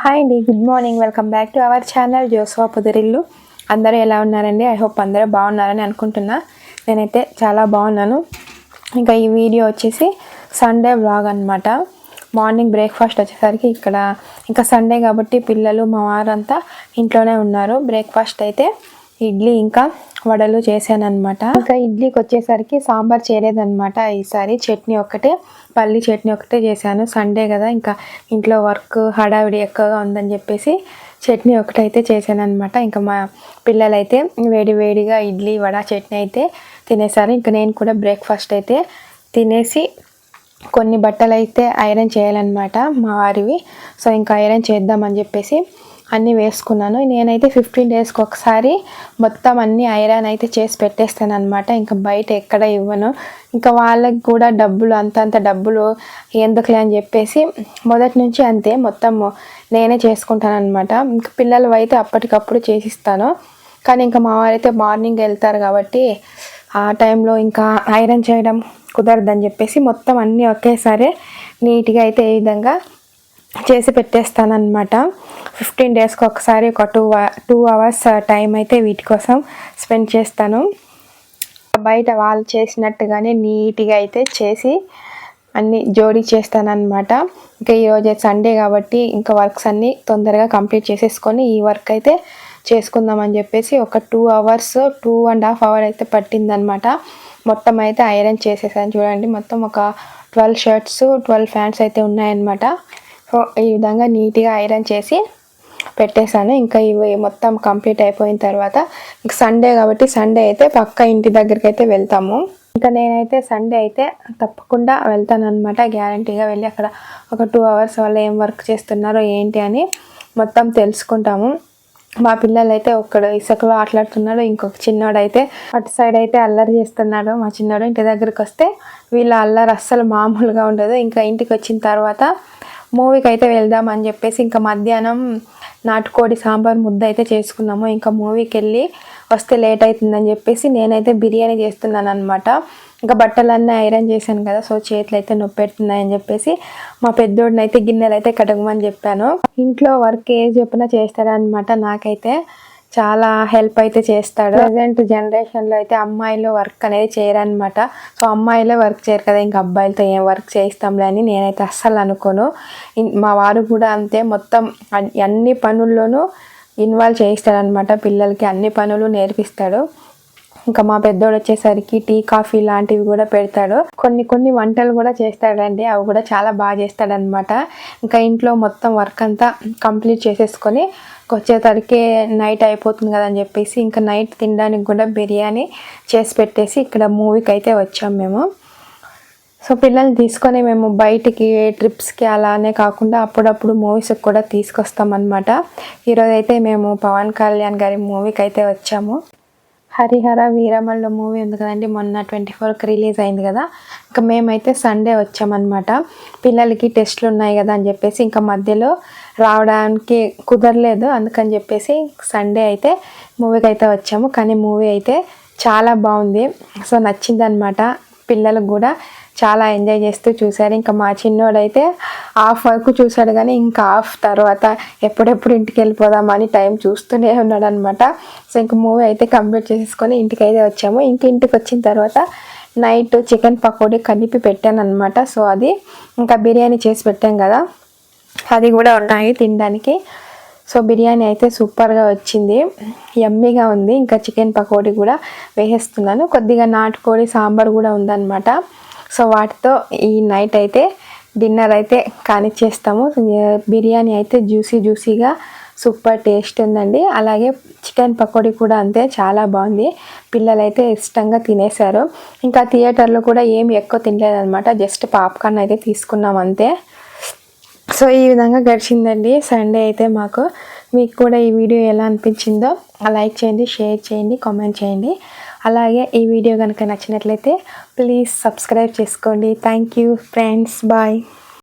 Hi అండి good morning welcome back to our channel జోసఫా పుదరిల్లు అందరూ ఎలా ఉన్నారండి? ఐ హోప్ అందరూ బాగున్నారని అనుకుంటున్నా. నేనైతే చాలా బాగున్నాను. ఇంకా ఈ వీడియో వచ్చేసి సండే బ్లాగ్ అనమాట మార్నింగ్ బ్రేక్ఫాస్ట్ వచ్చేసరికి ఇక్కడ ఇంకా సండే కాబట్టి పిల్లలు మా వారంతా ఇంట్లోనే ఉన్నారు. బ్రేక్ఫాస్ట్ అయితే ఇడ్లీ ఇంకా వడలు చేశాను అనమాట ఇంకా ఇడ్లీకి వచ్చేసరికి సాంబార్ చేయలేదనమాట ఈసారి చట్నీ ఒక్కటే పల్లి చట్నీ ఒకటే చేశాను. సండే కదా ఇంకా ఇంట్లో వర్క్ హడావిడి ఎక్కువగా ఉందని చెప్పేసి చట్నీ ఒకటైతే చేశాను అనమాట ఇంకా మా పిల్లలైతే వేడి వేడిగా ఇడ్లీ వడ చట్నీ అయితే తినేసారు. ఇంకా నేను కూడా బ్రేక్ఫాస్ట్ అయితే తినేసి కొన్ని బట్టలు అయితే ఐరన్ చేయాలన్నమాట మా వారివి. సో ఇంకా ఐరన్ చేద్దామని చెప్పేసి అన్నీ వేసుకున్నాను. నేనైతే ఫిఫ్టీన్ డేస్కి ఒకసారి మొత్తం అన్ని ఐరన్ అయితే చేసి పెట్టేస్తాను అనమాట ఇంకా బయట ఎక్కడ ఇవ్వను. ఇంకా వాళ్ళకి కూడా డబ్బులు అంత అంత డబ్బులు ఎందుకులే అని చెప్పేసి మొదటి నుంచి అంతే మొత్తం నేనే చేసుకుంటాను అనమాట ఇంకా పిల్లలు అయితే అప్పటికప్పుడు చేసిస్తాను. కానీ ఇంకా మా వారైతే మార్నింగ్ వెళ్తారు కాబట్టి ఆ టైంలో ఇంకా ఐరన్ చేయడం కుదరదని చెప్పేసి మొత్తం అన్నీ ఒకేసారి నీట్గా అయితే ఈ విధంగా చేసి పెట్టేస్తానమాట ఫిఫ్టీన్ డేస్కి ఒకసారి ఒక టూ టూ అవర్స్ టైం అయితే వీటి కోసం స్పెండ్ చేస్తాను. బయట వాళ్ళు చేసినట్టుగానే నీట్గా అయితే చేసి అన్ని జోడీ చేస్తానన్నమాట. ఇంకా ఈరోజు సండే కాబట్టి ఇంకా వర్క్స్ అన్నీ తొందరగా కంప్లీట్ చేసేసుకొని ఈ వర్క్ అయితే చేసుకుందామని చెప్పేసి ఒక two hours two and half hour అయితే పట్టిందనమాట మొత్తం అయితే ఐరన్ చేసేసాను చూడండి. మొత్తం ఒక ట్వెల్వ్ షర్ట్స్ ట్వెల్వ్ ఫ్యాంట్స్ అయితే ఉన్నాయన్నమాట. ఈ విధంగా నీట్గా ఐరన్ చేసి పెట్టేశాను. ఇంకా ఇవి మొత్తం కంప్లీట్ అయిపోయిన తర్వాత ఇంక సండే కాబట్టి సండే అయితే పక్క ఇంటి దగ్గరికి అయితే వెళ్తాము. ఇంకా నేనైతే సండే అయితే తప్పకుండా వెళ్తాను అనమాట గ్యారంటీగా వెళ్ళి అక్కడ ఒక టూ అవర్స్ వల్ల ఏం వర్క్ చేస్తున్నారో ఏంటి అని మొత్తం తెలుసుకుంటాము. మా పిల్లలు అయితే ఒక్కడు ఇసుకలో ఆటలాడుతున్నాడు ఇంకొక చిన్నోడైతే అయితే అటు సైడ్ అయితే అల్లరి చేస్తున్నాడు. మా చిన్నోడు ఇంటి దగ్గరికి వస్తే వీళ్ళ అల్లరి అస్సలు మామూలుగా ఉండదు. ఇంకా ఇంటికి వచ్చిన తర్వాత మూవీకి అయితే వెళ్దాం అని చెప్పేసి ఇంకా మధ్యాహ్నం నాటుకోడి సాంబార్ ముద్ద అయితే చేసుకున్నాము. ఇంకా మూవీకి వెళ్ళి వస్తే లేట్ అవుతుందని చెప్పేసి నేనైతే బిర్యానీ చేస్తున్నాను అనమాట ఇంకా బట్టలన్నీ ఐరన్ చేశాను కదా సో చేతులు అయితే నొప్పి పెడుతున్నాయని చెప్పేసి మా పెద్దోడిని అయితే గిన్నెలు అయితే కడగమని చెప్పాను. ఇంట్లో వర్క్ ఏ చెప్పినా చేస్తాడనమాట నాకైతే. చాలా హెల్ప్ అయితే చేస్తాడు. ప్రజెంట్ జనరేషన్లో అయితే అమ్మాయిలు వర్క్ అనేది చేయరనమాట సో అమ్మాయిలే వర్క్ చేయరు కదా ఇంకా అబ్బాయిలతో ఏం వర్క్ చేయిస్తాంలే అని నేనైతే అస్సలు అనుకోను. మా వారు కూడా అంతే మొత్తం అన్ని పనుల్లోనూ ఇన్వాల్వ్ చేయిస్తాడనమాట పిల్లలకి అన్ని పనులు నేర్పిస్తాడు. ఇంకా మా పెద్దోడు వచ్చేసరికి టీ కాఫీ లాంటివి కూడా పెడతాడు. కొన్ని కొన్ని వంటలు కూడా చేస్తాడండి. అవి కూడా చాలా బాగా చేస్తాడనమాట. ఇంకా ఇంట్లో మొత్తం వర్క్ అంతా కంప్లీట్ చేసేసుకొని వచ్చేసరికి నైట్ అయిపోతుంది కదా అని చెప్పేసి ఇంకా నైట్ తినడానికి కూడా బిర్యానీ చేసి పెట్టేసి ఇక్కడ మూవీకి అయితే వచ్చాం మేము. సో పిల్లల్ని తీసుకొని మేము బయటికి ట్రిప్స్కి అలానే కాకుండా అప్పుడప్పుడు మూవీస్కి కూడా తీసుకొస్తామన్నమాట. ఈరోజు అయితే మేము పవన్ కళ్యాణ్ గారి మూవీకి అయితే వచ్చాము. హరిహర వీరమల్ల మూవీ ఉంది కదండి. మొన్న ట్వంటీ ఫోర్కి రిలీజ్ అయింది కదా. ఇంకా మేమైతే సండే వచ్చామన్నమాట. పిల్లలకి టెస్ట్లు ఉన్నాయి కదా అని చెప్పేసి ఇంకా మధ్యలో రావడానికి కుదరలేదు. అందుకని చెప్పేసి సండే అయితే మూవీకి అయితే వచ్చాము. కానీ మూవీ అయితే చాలా బాగుంది. సో నచ్చింది అనమాట పిల్లలకు కూడా. చాలా ఎంజాయ్ చేస్తూ చూశారు ఇంకా మా చిన్నోడైతే హాఫ్ వరకు చూశాడు కానీ ఇంకా హాఫ్ తర్వాత ఎప్పుడెప్పుడు ఇంటికి వెళ్ళిపోదామని టైం చూస్తూనే ఉన్నాడు అనమాట సో ఇంక మూవీ అయితే కంప్లీట్ చేసేసుకొని ఇంటికి అయితే వచ్చాము. ఇంక ఇంటికి వచ్చిన తర్వాత నైట్ చికెన్ పకోడీ కలిపి పెట్టాను అనమాట సో అది ఇంకా బిర్యానీ చేసి పెట్టాం కదా. అది కూడా ఉన్నాయి తినడానికి. సో బిర్యానీ అయితే సూపర్గా వచ్చింది. ఎమ్మీగా ఉంది. ఇంకా చికెన్ పకోడీ కూడా వేసేస్తున్నాను. కొద్దిగా నాటుకోడి సాంబార్ కూడా ఉందన్నమాట. సో వాటితో ఈ నైట్ అయితే డిన్నర్ అయితే కానిచ్చేస్తాము. బిర్యానీ అయితే జ్యూసీ జ్యూసీగా సూపర్ టేస్ట్ ఉందండి. అలాగే చికెన్ పకోడీ కూడా అంతే చాలా బాగుంది. పిల్లలైతే ఇష్టంగా తినేశారు. ఇంకా థియేటర్లో కూడా ఏమి ఎక్కువ తినలేదన్నమాట జస్ట్ పాప్కార్న్ అయితే తీసుకున్నాం అంతే. సో ఈ విధంగా గడిచిందండి. సండే అయితే మాకు మీకు కూడా ఈ వీడియో ఎలా అనిపించిందో లైక్ చేయండి షేర్ చేయండి కామెంట్ చేయండి. అలాగే ఈ వీడియో కనుక నచ్చినట్లయితే ప్లీజ్ సబ్స్క్రైబ్ చేసుకోండి. Thank you friends bye